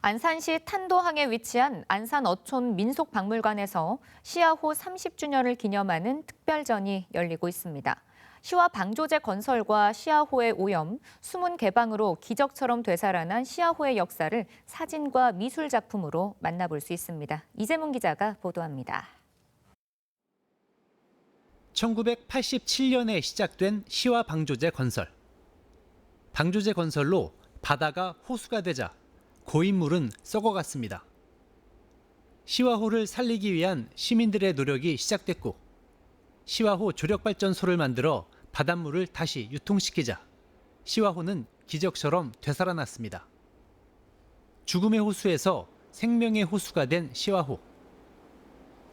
안산시 탄도항에 위치한 안산 어촌 민속박물관에서 시야호 30주년을 기념하는 특별전이 열리고 있습니다. 시와 방조제 건설과 시야호의 오염, 수문 개방으로 기적처럼 되살아난 시야호의 역사를 사진과 미술 작품으로 만나볼 수 있습니다. 이재문 기자가 보도합니다. 1987년에 시작된 시와 방조제 건설. 방조제 건설로 바다가 호수가 되자 고인물은 썩어갔습니다. 시와호를 살리기 위한 시민들의 노력이 시작됐고 시와호 조력발전소를 만들어 바닷물을 다시 유통시키자 시와호는 기적처럼 되살아났습니다. 죽음의 호수에서 생명의 호수가 된 시와호.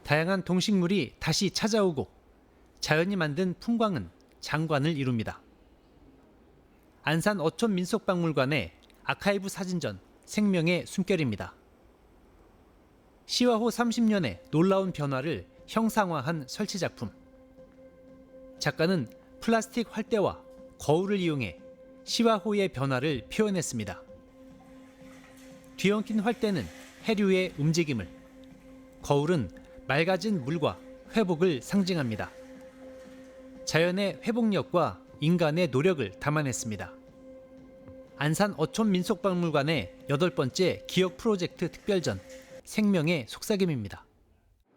다양한 동식물이 다시 찾아오고 자연이 만든 풍광은 장관을 이룹니다. 안산 어촌 민속박물관의 아카이브 사진전 생명의 숨결입니다. 시와호 30년의 놀라운 변화를 형상화한 설치 작품. 작가는 플라스틱 활대와 거울을 이용해 시와호의 변화를 표현했습니다. 뒤엉킨 활대는 해류의 움직임을, 거울은 맑아진 물과 회복을 상징합니다. 자연의 회복력과 인간의 노력을 담아냈습니다. 안산 어촌 민속박물관의 여덟 번째 기억 프로젝트 특별전 생명의 속삭임입니다.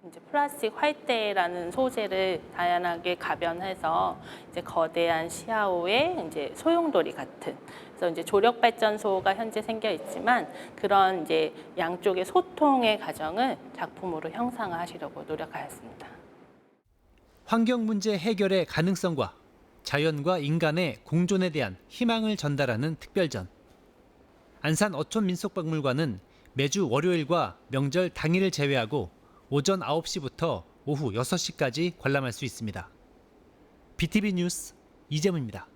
이제 플라스틱 활대라는 소재를 다양하게 가변해서 이제 거대한 시야호의 이제 소용돌이 같은 그래서 이제 조력 발전소가 현재 생겨 있지만 그런 이제 양쪽의 소통의 과정을 작품으로 형상화하시려고 노력하였습니다. 환경 문제 해결의 가능성과 자연과 인간의 공존에 대한 희망을 전달하는 특별전. 안산 어촌 민속박물관은 매주 월요일과 명절 당일을 제외하고 오전 9시부터 오후 6시까지 관람할 수 있습니다. BTV 뉴스 이재문입니다.